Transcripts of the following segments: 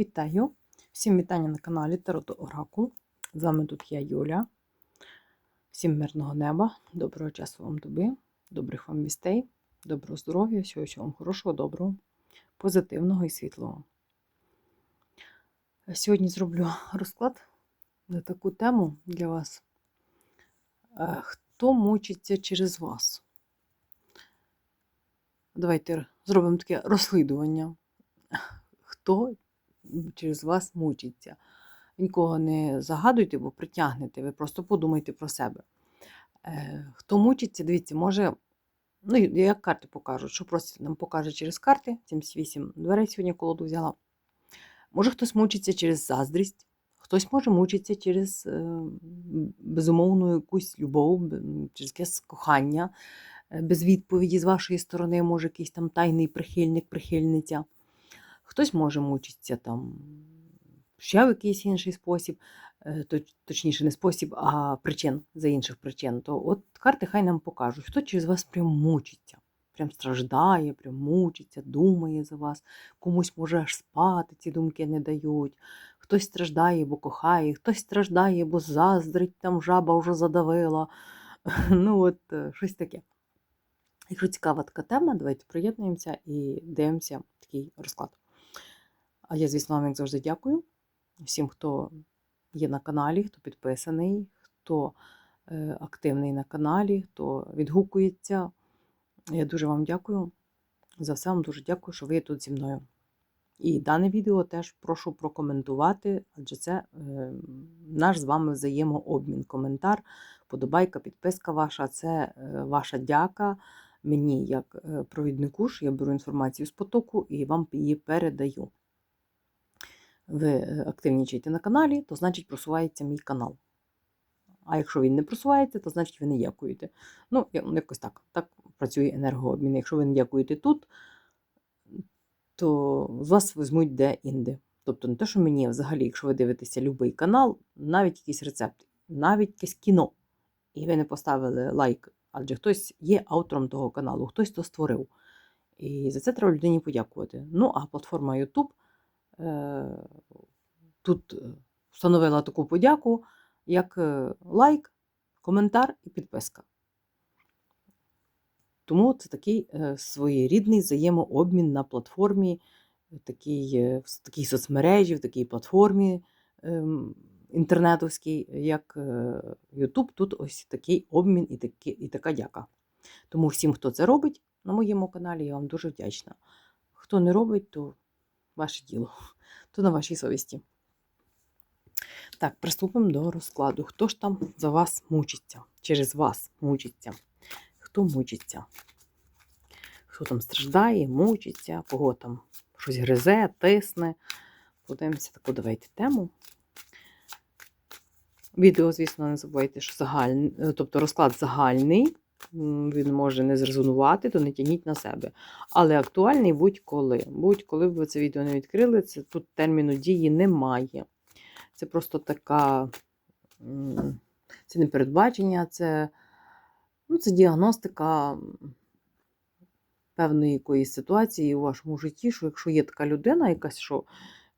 Вітаю! Всім вітання на каналі Таро Оракул. З вами тут я, Юля. Всім мирного неба, доброго часу вам доби, добрих вам вістей, доброго здоров'я, всього всього вам хорошого, доброго, позитивного і світлого. Сьогодні зроблю розклад на таку тему для вас. Е, Хто мучиться через вас? Давайте зробимо таке розслідування. Хто через вас мучиться? Нікого не загадуйте, бо притягнете, ви просто подумайте про себе. Е, Хто мучиться, дивіться, може, ну, як карти покажуть, що просто нам покаже через карти, 78 дверей сьогодні колоду взяла. Може, хтось мучиться через заздрість, хтось може мучитися через е, безумовну якусь любов, через якесь кохання, е, без відповіді з вашої сторони, може, якийсь там тайний прихильник, прихильниця. Хтось може мучитися там ще в якийсь інший спосіб, е, точніше, не спосіб, а причин за інших причин. То от карти хай нам покажуть, хто через вас прям мучиться, прям страждає, прям мучиться, думає за вас, комусь може аж спати ці думки не дають. Хтось страждає, бо кохає, хтось страждає, бо заздрить, там жаба вже задавила. Ну, от е, щось таке. Якщо цікава така тема, давайте приєднуємося і дивимося такий розклад. А я, звісно, вам, як завжди, дякую всім, хто є на каналі, хто підписаний, хто е, активний на каналі, хто відгукується. Я дуже вам дякую. За все вам дуже дякую, що ви є тут зі мною. І дане відео теж прошу прокоментувати, адже це е, наш з вами взаємообмін. Коментар, подобайка, підписка ваша це е, ваша дяка мені, як провіднику, що я беру інформацію з потоку і вам її передаю. Ви е, активнічаєте на каналі, то значить просувається мій канал. А якщо він не просувається, то значить ви не дякуєте. Ну, ну, якось так. Так працює енергообмін. Якщо ви не дякуєте тут, то з вас візьмуть де-інде. Тобто не те, що мені, взагалі, якщо ви дивитеся будь-який канал, навіть якийсь рецепт, навіть якесь кіно, і ви не поставили лайк, адже хтось є автором того каналу, хтось то створив. І за це треба людині подякувати. Ну, а платформа YouTube тут е, встановила таку подяку, як е, лайк, коментар і підписка. Тому це такий е, своєрідний взаємообмін на платформі, е, такій, е, в такій соцмережі, в такій платформі ем, інтернетовській, як е, YouTube. Тут ось такий обмін і, такі, і така дяка. Тому всім, хто це робить на моєму каналі, я вам дуже вдячна. Хто не робить, то ваше діло, то на вашій совісті. Так, приступимо до розкладу. Хто ж там за вас мучиться? Через вас мучиться? Хто мучиться? Хто там страждає, мучиться, кого там щось гризе, тисне. Подивимося таку давайте тему. Відео, звісно, не забувайте, що загальний, е, тобто розклад загальний. Він може не зрезонувати, то не тягніть на себе. Але актуальний будь-коли. Будь-коли б ви це відео не відкрили, це тут терміну дії немає. Це просто така, це не передбачення, це, ну, це діагностика певної якоїсь ситуації у вашому житті, що якщо є така людина, якась, що,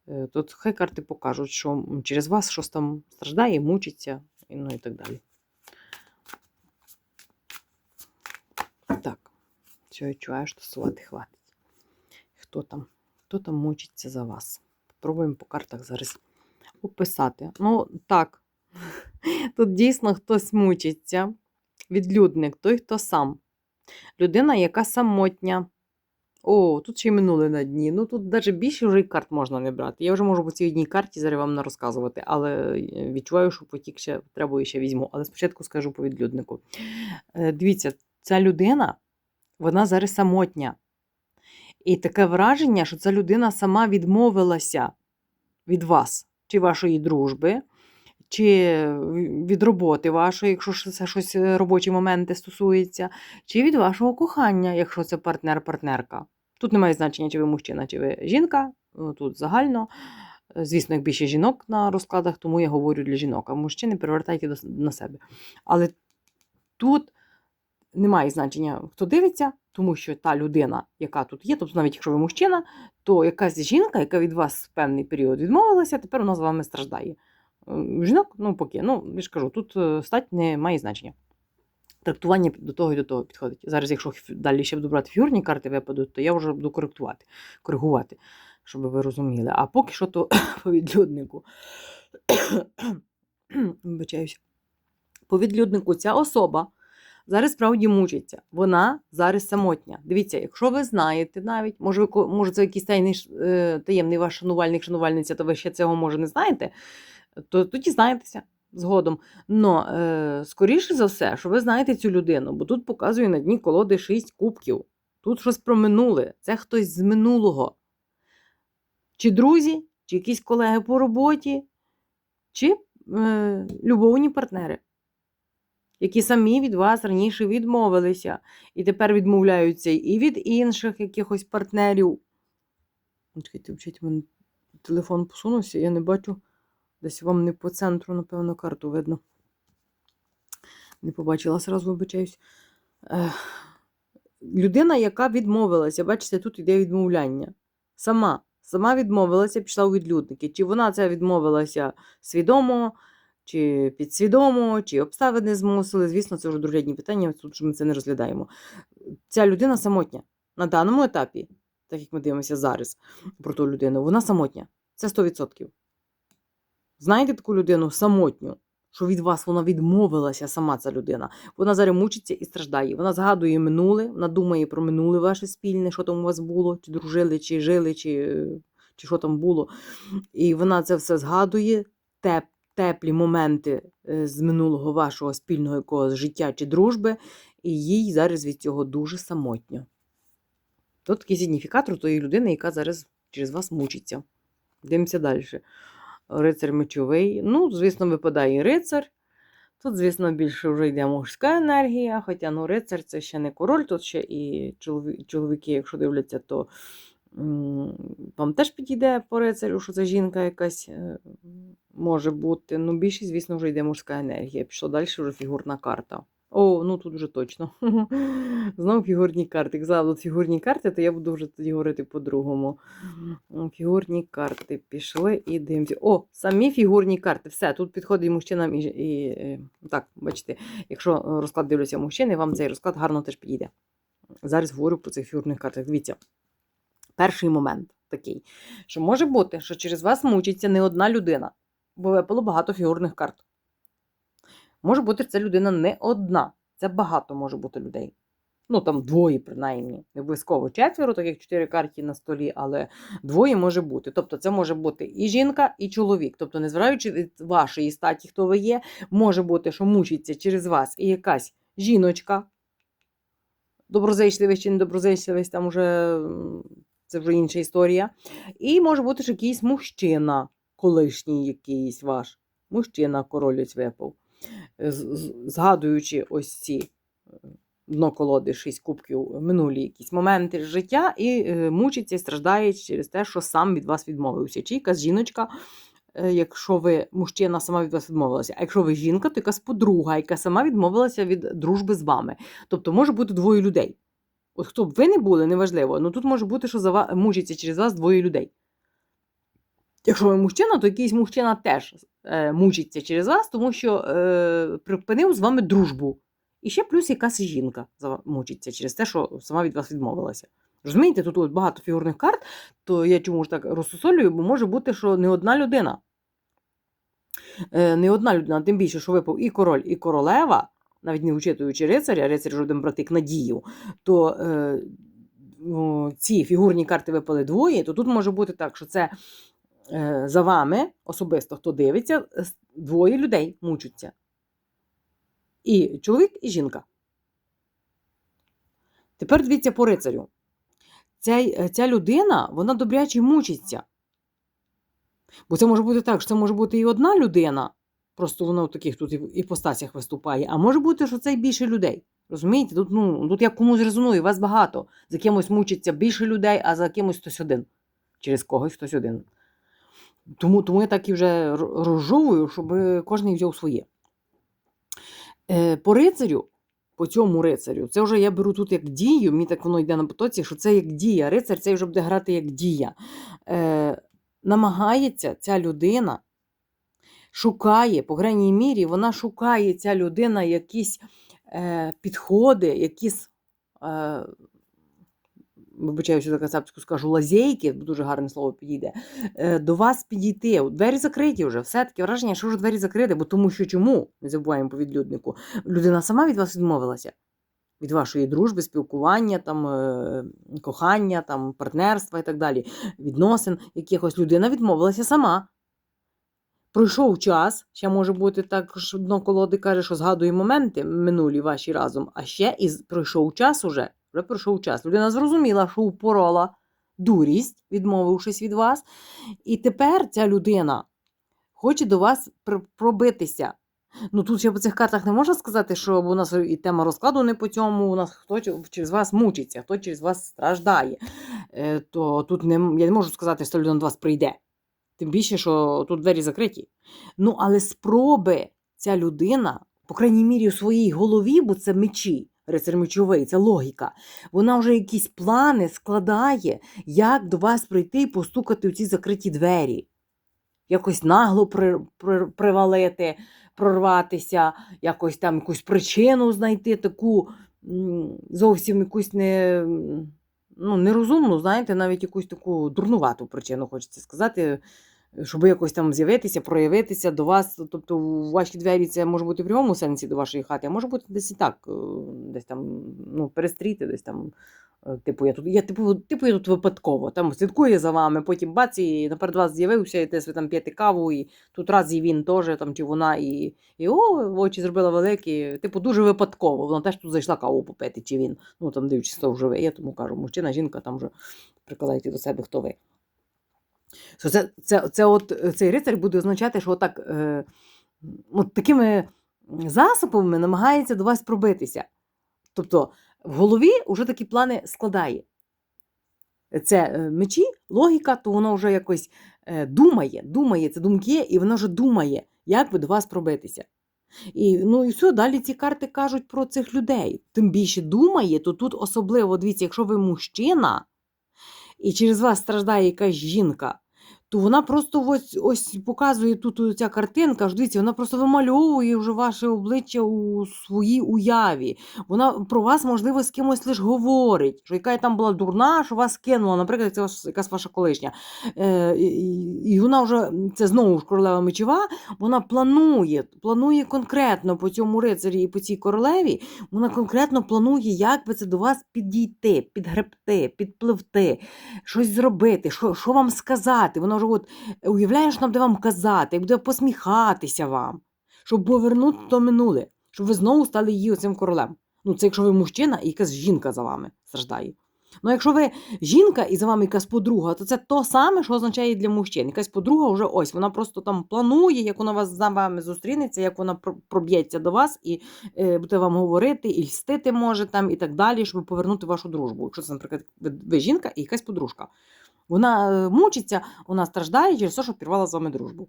е, то хай карти покажуть, що через вас щось там страждає, мучиться, ну і так далі. Так, все, я відчуваю, що стосувати хватить. Хто там? Хто там мучиться за вас? Попробуємо по картах зараз описати. Ну, так, тут дійсно хтось мучиться. Відлюдник, той, хто сам. Людина, яка самотня. О, тут ще й минуле на дні. Ну тут навіть більше вже й карт можна не брати. Я вже можу по цій одній карті зараз вам не розказувати, але е, відчуваю, що потік ще треба і ще візьму. Але спочатку скажу по відлюднику. Е, Дивіться, ця людина, вона зараз самотня. І таке враження, що ця людина сама відмовилася від вас, чи вашої дружби, чи від роботи вашої, якщо це щось е, робочі моменти стосується, чи від вашого кохання, якщо це партнер-партнерка. Тут немає значення, чи ви мужчина, чи ви жінка, ну, тут загально. Звісно, як більше жінок на розкладах, тому я говорю для жінок, а мужчини перевертайте на себе. Але тут немає значення, хто дивиться, Тому що та людина, яка тут є, тобто навіть якщо ви мужчина, то якась жінка, яка від вас в певний період відмовилася, тепер вона з вами страждає. Жінок, ну поки, ну я ж кажу, тут е, стать не має значення. Трактування до того і до того підходить. Зараз, якщо далі ще буду брати фігурні карти випадуть, то я вже буду коректувати, коригувати, щоб ви розуміли. А поки що то по відлюднику. Вибачаюсь. По відлюднику ця особа зараз справді мучиться. Вона зараз самотня. Дивіться, якщо ви знаєте навіть, може, може це якийсь тайний, е, таємний ваш шанувальник, шанувальниця, то ви ще цього може не знаєте, то тоді знаєтеся згодом. Но е, скоріше за все, що ви знаєте цю людину, бо тут показує на дні колоди шість кубків. Тут щось про минуле. Це хтось з минулого. Чи друзі, чи якісь колеги по роботі, чи е, любовні партнери, які самі від вас раніше відмовилися, і тепер відмовляються і від інших якихось партнерів. От Чекайте, вчить, мене телефон посунувся, я не бачу. Десь вам не по центру, напевно, карту видно. Не побачила, сразу вибачаюсь. Людина, яка відмовилася, бачите, тут йде відмовляння. Сама. Сама відмовилася, пішла у відлюдники. Чи вона це відмовилася свідомо, чи підсвідомо, чи обставини змусили. Звісно, це вже другорядні питання, тут ми це не розглядаємо. Ця людина самотня на даному етапі, так як ми дивимося зараз про ту людину, вона самотня. Це 100%. Знаєте таку людину самотню, що від вас вона відмовилася сама ця людина. Вона зараз мучиться і страждає. Вона згадує минуле, вона думає про минуле ваше спільне, що там у вас було, чи дружили, чи жили, чи, чи що там було. І вона це все згадує, теп, теплі моменти е, з минулого вашого спільного якогось життя чи дружби, і їй зараз від цього дуже самотньо. Тут такий сигніфікатор тої людини, яка зараз через вас мучиться. Дивимося далі. Рицар мечовий. Ну, звісно, випадає і рицар. Тут, звісно, більше вже йде мужська енергія, хоча ну, рицар це ще не король, тут ще і чоловіки, якщо дивляться, то вам теж підійде по рицарю, що це жінка якась е, може бути. Ну, більшість, звісно, вже йде мужська енергія. Пішла далі вже фігурна карта. О, ну тут вже точно. Знову фігурні карти. Як тут фігурні карти, то я буду вже тоді говорити по-другому. Фігурні карти пішли і дивимося. О, самі фігурні карти. Все, тут підходить мужчинам і, і е, так, бачите, якщо розклад дивлюся мужчини, вам цей розклад гарно теж підійде. Зараз говорю про цих фігурних картах. Дивіться, перший момент такий, що може бути, що через вас мучиться не одна людина, бо випало багато фігурних карт. Може бути, це людина не одна, це багато може бути людей. Ну, там двоє, принаймні, не обов'язково четверо, так як чотири карті на столі, але двоє може бути. Тобто, це може бути і жінка, і чоловік. Тобто, незважаючи від вашої статі, хто ви є, може бути, що мучиться через вас і якась жіночка. Доброзичливість чи недоброзичливість, там вже це вже інша історія. І може бути, що якийсь мужчина, колишній якийсь ваш. Мужчина, король випав. Е, Згадуючи ось ці е, дно колоди, шість кубків, минулі якісь моменти життя, і е, мучиться страждає через те, що сам від вас відмовився. Чи якась жіночка, якщо ви мужчина, сама від вас відмовилася. А якщо ви жінка, то якась подруга, яка сама відмовилася від дружби з вами. Тобто може бути двоє людей. От хто б ви не були, неважливо, але тут може бути, що за ва- мучиться через вас двоє людей. Якщо ви мужчина, то якийсь мужчина теж е, мучиться через вас, тому що е, припинив з вами дружбу. І ще плюс якась жінка мучиться через те, що сама від вас відмовилася. Розумієте, тут от багато фігурних карт, то я чому ж так розсусолюю, бо може бути, що не одна людина. Е, не одна людина, тим більше, що випав і король, і королева, навіть не вчитуючи рицаря, рицар ж один братик Надію, то е, о, ці фігурні карти випали двоє, то тут може бути так, що це за вами особисто, хто дивиться, двоє людей мучаться. І чоловік, і жінка. Тепер дивіться по рицарю. Ця, е, ця людина, вона добряче мучиться. Бо це може бути так, що це може бути і одна людина, просто вона в таких тут іпостасях виступає, а може бути, що це й більше людей. Розумієте? Тут, ну, тут як комусь резонує, вас багато. За кимось мучиться більше людей, а за кимось хтось один. Через когось хтось один. Тому, тому я так і вже розжовую, щоб кожен взяв своє. Е, по рицарю по цьому рицарю. Це вже я беру тут як дію, мені так воно йде на потоці, що це як дія. Рицар це вже буде грати як дія. Е, намагається ця людина, шукає, по крайній мірі, вона шукає ця людина якісь е, підходи, якісь. Е, Вибачаю, що за кацапську скажу лазейки, дуже гарне слово підійде. е, До вас підійти. Двері закриті вже. Все таке враження, що вже двері закриті, бо тому що чому? Не забуваємо по відлюднику. Людина сама від вас відмовилася. Від вашої дружби, спілкування, там, е, кохання, там, партнерства і так далі, відносин якихось людина відмовилася сама. Пройшов час, ще може бути так, що дно колоди каже, що згадує моменти минулі ваші разом, а ще і пройшов час уже, вже пройшов час. Людина зрозуміла, що упорола дурість, відмовившись від вас. І тепер ця людина хоче до вас пробитися. Ну тут ще по цих картах не можна сказати, що у нас і тема розкладу не по цьому, у нас хто через вас мучиться, хто через вас страждає. Е, то тут не, я не можу сказати, що людина до вас прийде. Тим більше, що тут двері закриті. Ну, але спроби ця людина, по крайній мірі, у своїй голові, бо це мечі, рицар мечовий, це логіка. Вона вже якісь плани складає, як до вас прийти і постукати у ці закриті двері. Якось нагло при, при, привалити, прорватися, якось там якусь причину знайти, таку зовсім якусь не, ну, нерозумну, знаєте, навіть якусь таку дурнувату причину, хочеться сказати, щоб якось там з'явитися, проявитися до вас. Тобто, ваші двері це може бути в прямому сенсі до вашої хати, а може бути десь і так, е, десь там ну, перестріти, десь там. е, Типу, я тут, я типу, типу, я тут випадково. Там слідкує за вами, потім бац, і наперед вас з'явився, і десь ви там п'єте каву, і тут раз і він теж, там, чи вона, і, і о, очі зробила великі. Типу, дуже випадково. Вона теж тут зайшла каву попити, чи він. Ну там дивлячись, хто вже ви. Я тому кажу, мужчина, жінка, там вже прикладайте до себе, хто ви. Що це, це, це от, е, цей рицар буде означати, що отак, е, от такими засобами намагається до вас пробитися. Тобто в голові вже такі плани складає. Це е, мечі, логіка, то воно вже якось е, думає, думає, це думки, і воно вже думає, як би до вас пробитися. І, ну і все, далі ці карти кажуть про цих людей. Тим більше думає, то тут особливо, дивіться, якщо ви мужчина, і через вас страждає якась жінка, то вона просто ось, ось показує тут ця картинка, ж дивіться, вона просто вимальовує вже ваше обличчя у своїй уяві. Вона про вас, можливо, з кимось лише говорить, що яка там була дурна, що вас кинула, наприклад, це якась ваша колишня. Е, і, вона вже, це знову ж королева мечова, вона планує, планує конкретно по цьому рицарі і по цій королеві, вона конкретно планує, як би це до вас підійти, підгребти, підпливти, щось зробити, що, що вам сказати. Вона вже от уявляє, що вона буде вам казати, буде посміхатися вам, щоб повернути то минуле, щоб ви знову стали її оцим королем. Ну, це якщо ви мужчина і якась жінка за вами страждає. Ну, якщо ви жінка і за вами якась подруга, то це то саме, що означає для мужчин. Якась подруга вже ось, вона просто там планує, як вона вас за вами зустрінеться, як вона проб'ється до вас і е, буде вам говорити, і льстити може там, і так далі, щоб повернути вашу дружбу. Якщо це, наприклад, ви жінка і якась подружка. Вона е, мучиться, вона страждає через те, що пірвала з вами дружбу.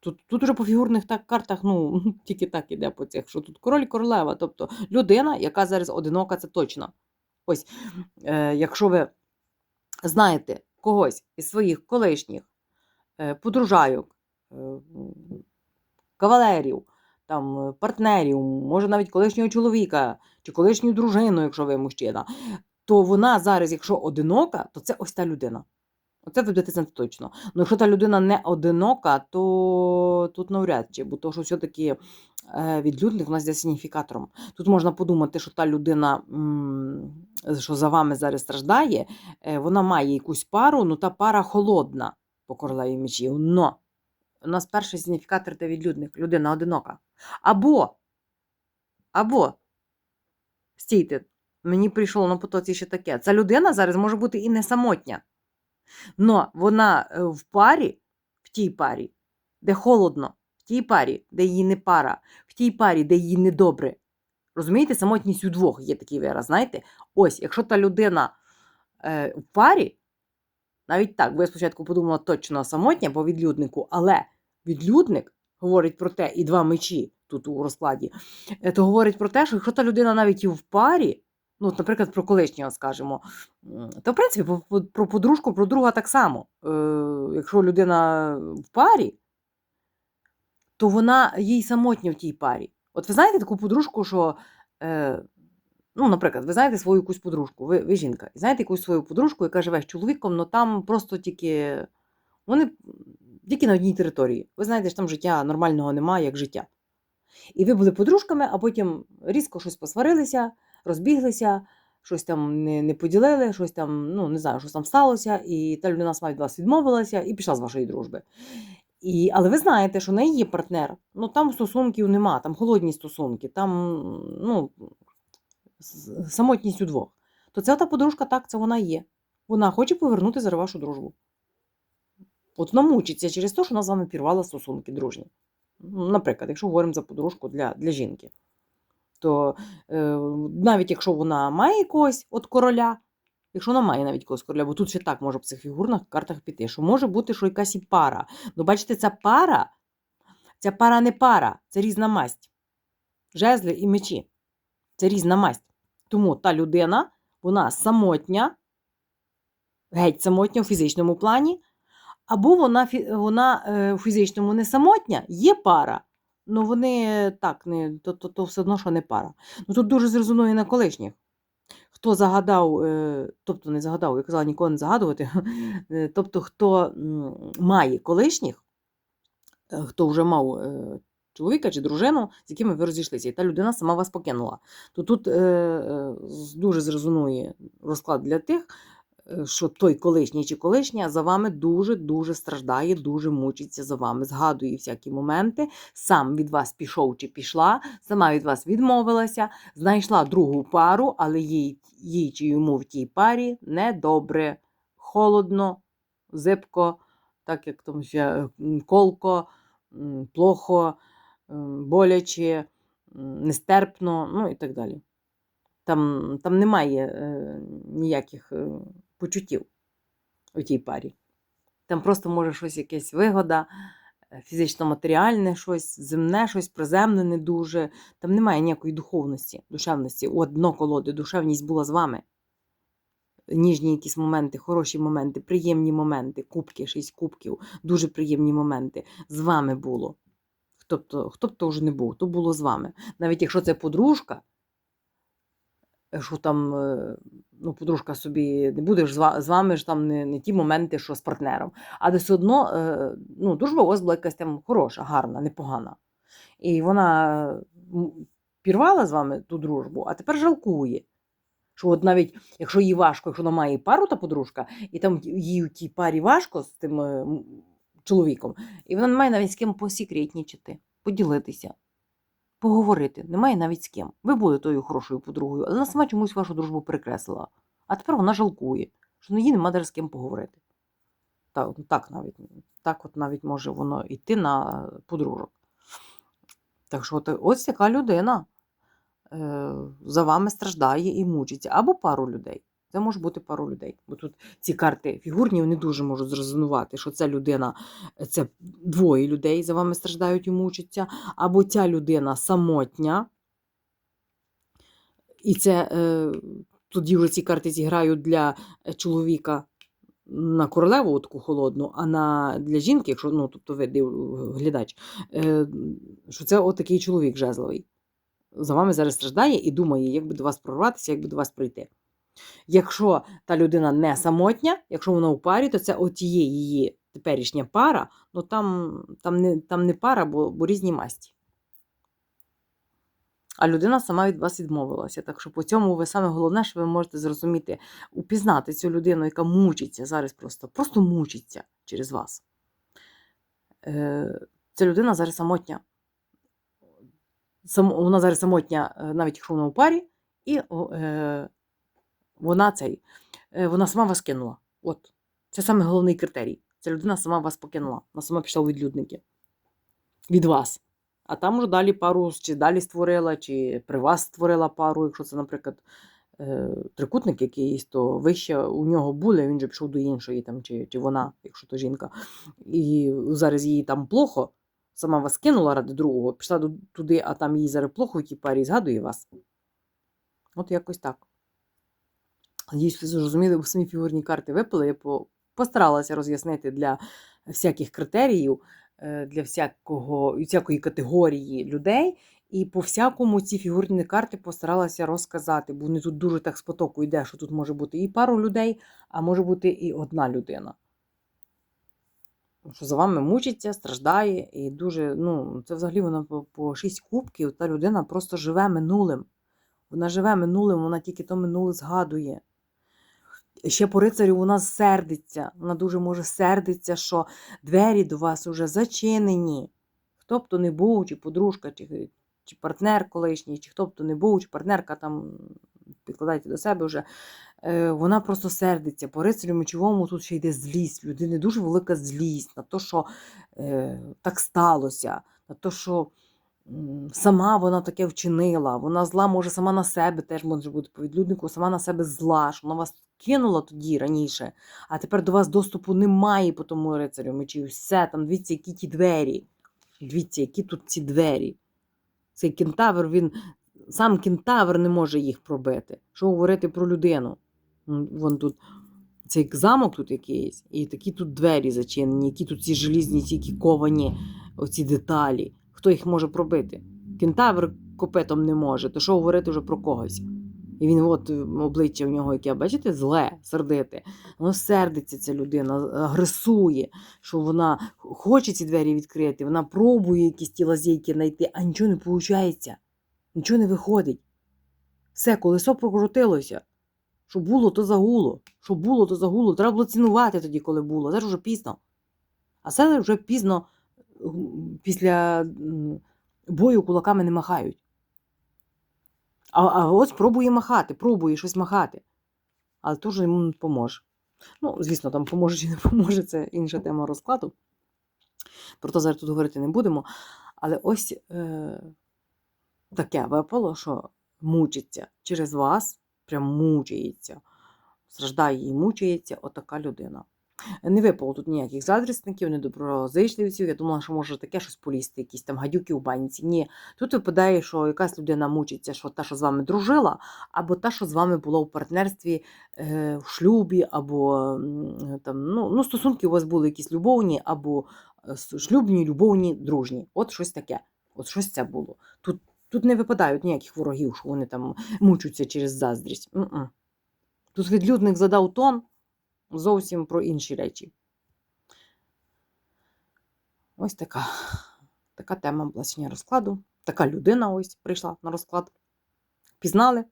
Тут, тут уже по фігурних так, картах, ну, тільки так іде по цих, що тут король королева, тобто людина, яка зараз одинока, це точно. Ось, е, якщо ви знаєте когось із своїх колишніх е, подружайок, е, кавалерів, там, е, партнерів, може навіть колишнього чоловіка чи колишню дружину, якщо ви мужчина, то вона зараз, якщо одинока, то це ось та людина. Оце будете точно. Ну, якщо та людина не одинока, то тут навряд чи, бо то, що все-таки е, відлюдник у нас є сигніфікатором. Тут можна подумати, що та людина, що за вами зараз страждає, е, вона має якусь пару, ну та пара холодна по королеві мечів. Но у нас перший сигніфікатор це відлюдник, людина одинока. Або, або, стійте, мені прийшло на потоці ще таке. Ця людина зараз може бути і не самотня. Но вона е, в парі, в тій парі, де холодно, в тій парі, де її не пара, в тій парі, де їй не добре. Розумієте, самотність у двох є такий вираз, знаєте? Ось, якщо та людина е, в парі, навіть так, бо я спочатку подумала точно самотня по відлюднику, але відлюдник говорить про те, і два мечі тут у розкладі, е, то говорить про те, що якщо та людина навіть і в парі, ну, от, наприклад, про колишнього скажемо, то в принципі про подружку, про друга так само. Е, якщо людина в парі, то вона їй самотня в тій парі. От ви знаєте таку подружку, що. Е, Ну, наприклад, ви знаєте свою якусь подружку, ви, ви жінка, і знаєте якусь свою подружку, яка живе з чоловіком, але там просто тільки вони тільки на одній території. Ви знаєте, що там життя нормального немає, як життя. І ви були подружками, а потім різко щось посварилися, розбіглися, щось там не, не поділили, щось там, ну не знаю, щось там сталося, і та людина сама від вас відмовилася і пішла з вашої дружби. І, але ви знаєте, що в неї є партнер. Ну там стосунків нема, там холодні стосунки, там ну, самотність удвох. То це та подружка, так, це вона є. Вона хоче повернути за вашу дружбу. От вона мучиться через те, що вона з вами пірвала стосунки дружні. Наприклад, якщо говоримо за подружку для, для жінки, то е, навіть якщо вона має когось от короля, якщо вона має навіть когось короля, бо тут ще так може в цих фігурних картах піти, що може бути, що якась і пара. Ну, бачите, ця пара, ця пара не пара, це різна масть. Жезли і мечі. Це різна масть. Тому та людина, вона самотня, геть самотня в фізичному плані, або вона, вона е, у фізичному не самотня, є пара. Ну вони так, не, то, то, то все одно, що не пара. Ну тут дуже і на колишніх. Хто загадав, е, тобто не загадав, я казала нікого не загадувати, е, тобто хто має колишніх, е, хто вже мав чоловіка чи дружину, з якими ви розійшлися, і та людина сама вас покинула. То тут дуже зрезонує розклад для тих, що той колишній чи колишня за вами дуже-дуже страждає, дуже мучиться за вами, згадує всякі моменти, сам від вас пішов чи пішла, сама від вас відмовилася, знайшла другу пару, але їй, їй чи йому в тій парі недобре, холодно, зипко, так як там ще колко, плохо, боляче, нестерпно, ну і так далі. Там, там немає е, ніяких е, почуттів у тій парі. Там просто може щось якесь вигода, е, фізично-матеріальне, щось, земне, щось приземлене дуже. Там немає ніякої духовності, душевності. У одно колоди душевність була з вами. Ніжні якісь моменти, хороші моменти, приємні моменти, кубки, шість кубків, дуже приємні моменти. З вами було. Хто хто б то вже не був, то було з вами. Навіть якщо це подружка, що там е, ну, подружка собі не буде з вами ж там не, не ті моменти, що з партнером. Але все одно е, ну, дружба у вас була якась там хороша, гарна, непогана. І вона пірвала з вами ту дружбу, а тепер жалкує. Що от навіть якщо їй важко, якщо вона має пару та подружка, і там їй у тій парі важко з тим е, чоловіком, і вона не має навіть з ким посікретнічити, поділитися поговорити, немає навіть з ким. Ви були тою хорошою подругою, але вона сама чомусь вашу дружбу перекреслила. А тепер вона жалкує, що їй нема з ким поговорити. Так, так навіть так от навіть може воно йти на подружок. Так що ось така людина е, за вами страждає і мучиться. Або пару людей. Це може бути пару людей. Бо тут ці карти фігурні вони дуже можуть зрезонувати, що ця людина, це двоє людей за вами страждають і мучаться, або ця людина самотня. І це е, тоді вже ці карти зіграють для чоловіка на королеву таку холодну, а на для жінки, якщо ну, тобто ви див- глядач, е, що це отакий чоловік жезловий. За вами зараз страждає і думає, як би до вас прорватися, як би до вас прийти. Якщо та людина не самотня, якщо вона у парі, то це от є її теперішня пара, ну там, там, не, там не пара, бо, бо різні масті. А людина сама від вас відмовилася. Так що по цьому ви саме головне, що ви можете зрозуміти, упізнати цю людину, яка мучиться зараз просто, просто мучиться через вас. Е, Ця людина зараз самотня. Сам, вона зараз самотня, е, навіть якщо вона у парі, і е, вона цей, е, вона сама вас кинула. От. Це саме головний критерій. Ця людина сама вас покинула. Вона сама пішла у відлюдники. Від вас. А там уже далі пару чи далі створила, чи при вас створила пару, якщо це, наприклад, е, трикутник якийсь, то вище у нього буде, він же пішов до іншої, там, чи, чи вона, якщо то жінка. І зараз їй там плохо сама вас кинула ради другого, пішла туди, а там їй зараз плохо в тій парі згадує вас. От якось так. Надіюсь, ви зрозуміли, бо самі фігурні карти випали. Я постаралася роз'яснити для всяких критеріїв, е, для всякого, всякої категорії людей. І по всякому ці фігурні карти постаралася розказати, бо вони тут дуже так з потоку йде, що тут може бути і пару людей, а може бути і одна людина. Що за вами мучиться, страждає, і дуже, ну, це взагалі вона по, по шість кубків, та людина просто живе минулим. Вона живе минулим, вона тільки то минуле згадує. Ще по рицарю вона сердиться. Вона дуже може сердиться, що двері до вас уже зачинені. Хто б то не був, чи подружка, чи, чи партнер колишній, чи хто б то не був, чи партнерка там підкладайте до себе вже. Е, вона просто сердиться. По рицарю мечовому тут ще йде злість. Людини дуже велика злість на те, що е, так сталося, на те, що сама вона таке вчинила. Вона зла може сама на себе теж може бути по відлюднику, сама на себе зла, що вона вас кинула тоді раніше, а тепер до вас доступу немає по тому рицарю мечів. Все, там дивіться, які ті двері. Дивіться, які тут ці двері. Цей кентавр, він сам кентавр не може їх пробити. Що говорити про людину? Вон тут цей замок тут якийсь, і такі тут двері зачинені, які тут ці желізні, ці ковані оці деталі. Хто їх може пробити? Кентавр копитом не може, то що говорити вже про когось? І він, от е, обличчя в нього, яке, бачите, зле, сердите. Воно сердиться ця людина, агресує, що вона хоче ці двері відкрити, вона пробує якісь ті лазейки знайти, а нічого не виходить. Нічого не виходить. Все, колесо прокрутилося. Що було, то загуло. Що було, то загуло. Треба було цінувати тоді, коли було. Зараз вже пізно. А це вже пізно після бою кулаками не махають. А, а ось пробує махати, пробує щось махати. Але теж йому не поможе. Ну, звісно, там поможе чи не поможе, це інша тема розкладу. Про то зараз тут говорити не будемо. Але ось е, таке випало, що мучиться через вас, прям мучається, страждає і мучається отака людина. Не випало тут ніяких задрісників, недоброзичливців. Я думала, що може таке щось полізти, якісь там гадюки у банці. Ні, тут випадає, що якась людина мучиться, що та, що з вами дружила, або та, що з вами була у партнерстві е, в шлюбі, або там, ну, ну, стосунки у вас були якісь любовні, або е, шлюбні, любовні, дружні. От щось таке. От щось це було. Тут, тут не випадають ніяких ворогів, що вони там мучаться через заздрість. Тут відлюдник задав тон зовсім про інші речі. Ось така, така тема була сьогодні розкладу. Така людина ось прийшла на розклад. Пізнали.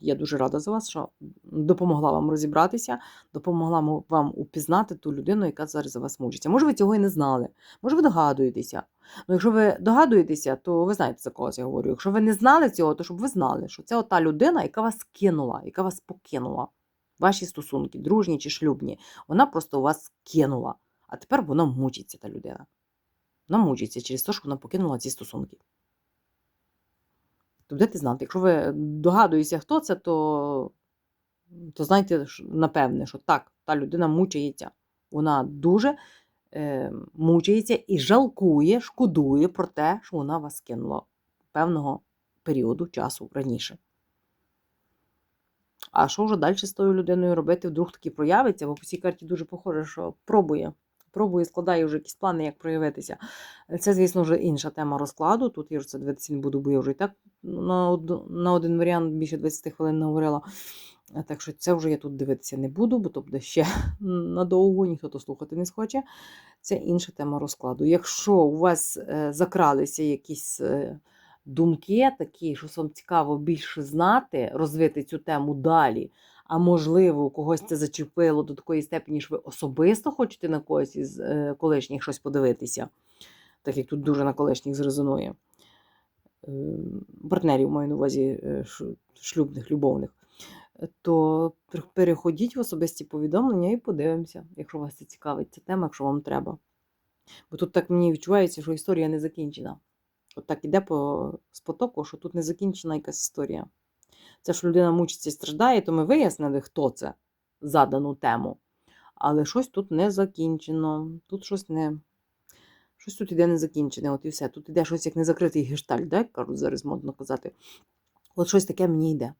Я дуже рада за вас, що допомогла вам розібратися, допомогла вам упізнати ту людину, яка зараз за вас мучиться. Може, ви цього і не знали, може, ви догадуєтеся. Ну, якщо ви догадуєтеся, то ви знаєте, за когось я говорю. Якщо ви не знали цього, то щоб ви знали, що це ота людина, яка вас кинула, яка вас покинула. Ваші стосунки, дружні чи шлюбні, вона просто вас кинула. А тепер вона мучиться, та людина. Вона мучиться через те, що вона покинула ці стосунки. То будете знати, якщо ви догадуєтеся, хто це, то, то знайте напевне, що так, та людина мучається. Вона дуже е, мучається і жалкує, шкодує про те, що вона вас кинула певного періоду часу раніше. А що вже далі з тою людиною робити? Вдруг таки проявиться, бо по цій карті дуже похоже, що пробує. Пробує, складає вже якісь плани, як проявитися. Це, звісно, вже інша тема розкладу. Тут я вже це дивитися не буду, бо я вже і так на, на один варіант більше 20 хвилин не говорила. Так що це вже я тут дивитися не буду, бо то буде ще надовго, ніхто то слухати не схоче. Це інша тема розкладу. Якщо у вас е, закралися якісь е, думки такі, що вам цікаво більше знати, розвити цю тему далі, а можливо, когось це зачепило до такої степені, що ви особисто хочете на когось із е, колишніх щось подивитися, так як тут дуже на колишніх зрезонує. Е, партнерів маю на увазі е, шлюбних, любовних, е, то переходіть в особисті повідомлення і подивимося, якщо вас це цікавить ця тема, якщо вам треба. Бо тут так мені відчувається, що історія не закінчена. От так іде по з потоку, що тут не закінчена якась історія. Це ж людина мучиться і страждає, то ми вияснили, хто це за дану тему. Але щось тут не закінчено. Тут щось не, Щось тут іде незакінчене, от і все. Тут іде щось як незакритий гештальт, да? як кажуть, зараз модно казати. От щось таке мені йде.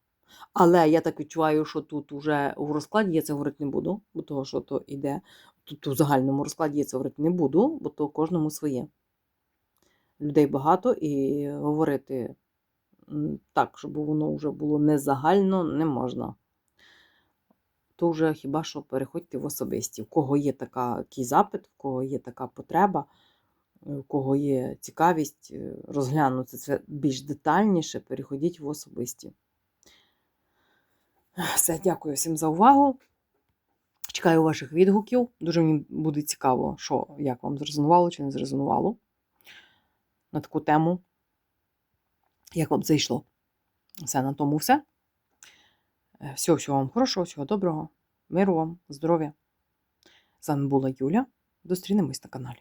Але я так відчуваю, що тут уже у розкладі я це говорити не буду, бо того, що то йде. Тут у загальному розкладі я це говорити не буду, бо то кожному своє. Людей багато і говорити так, щоб воно вже було не загально, не можна. То вже хіба що переходьте в особисті. В кого є такий запит, в кого є така потреба, е, в кого є цікавість е, розглянути це більш детальніше, переходіть в особисті. Все, дякую всім за увагу. Чекаю ваших відгуків. Дуже мені буде цікаво, що, як вам зрезонувало чи не зрезонувало на таку тему. Як вам зайшло? Все на тому все. Е, Всього, всього вам хорошого, всього доброго, миру вам, здоров'я. З вами була Юля. Зустрінемось на каналі.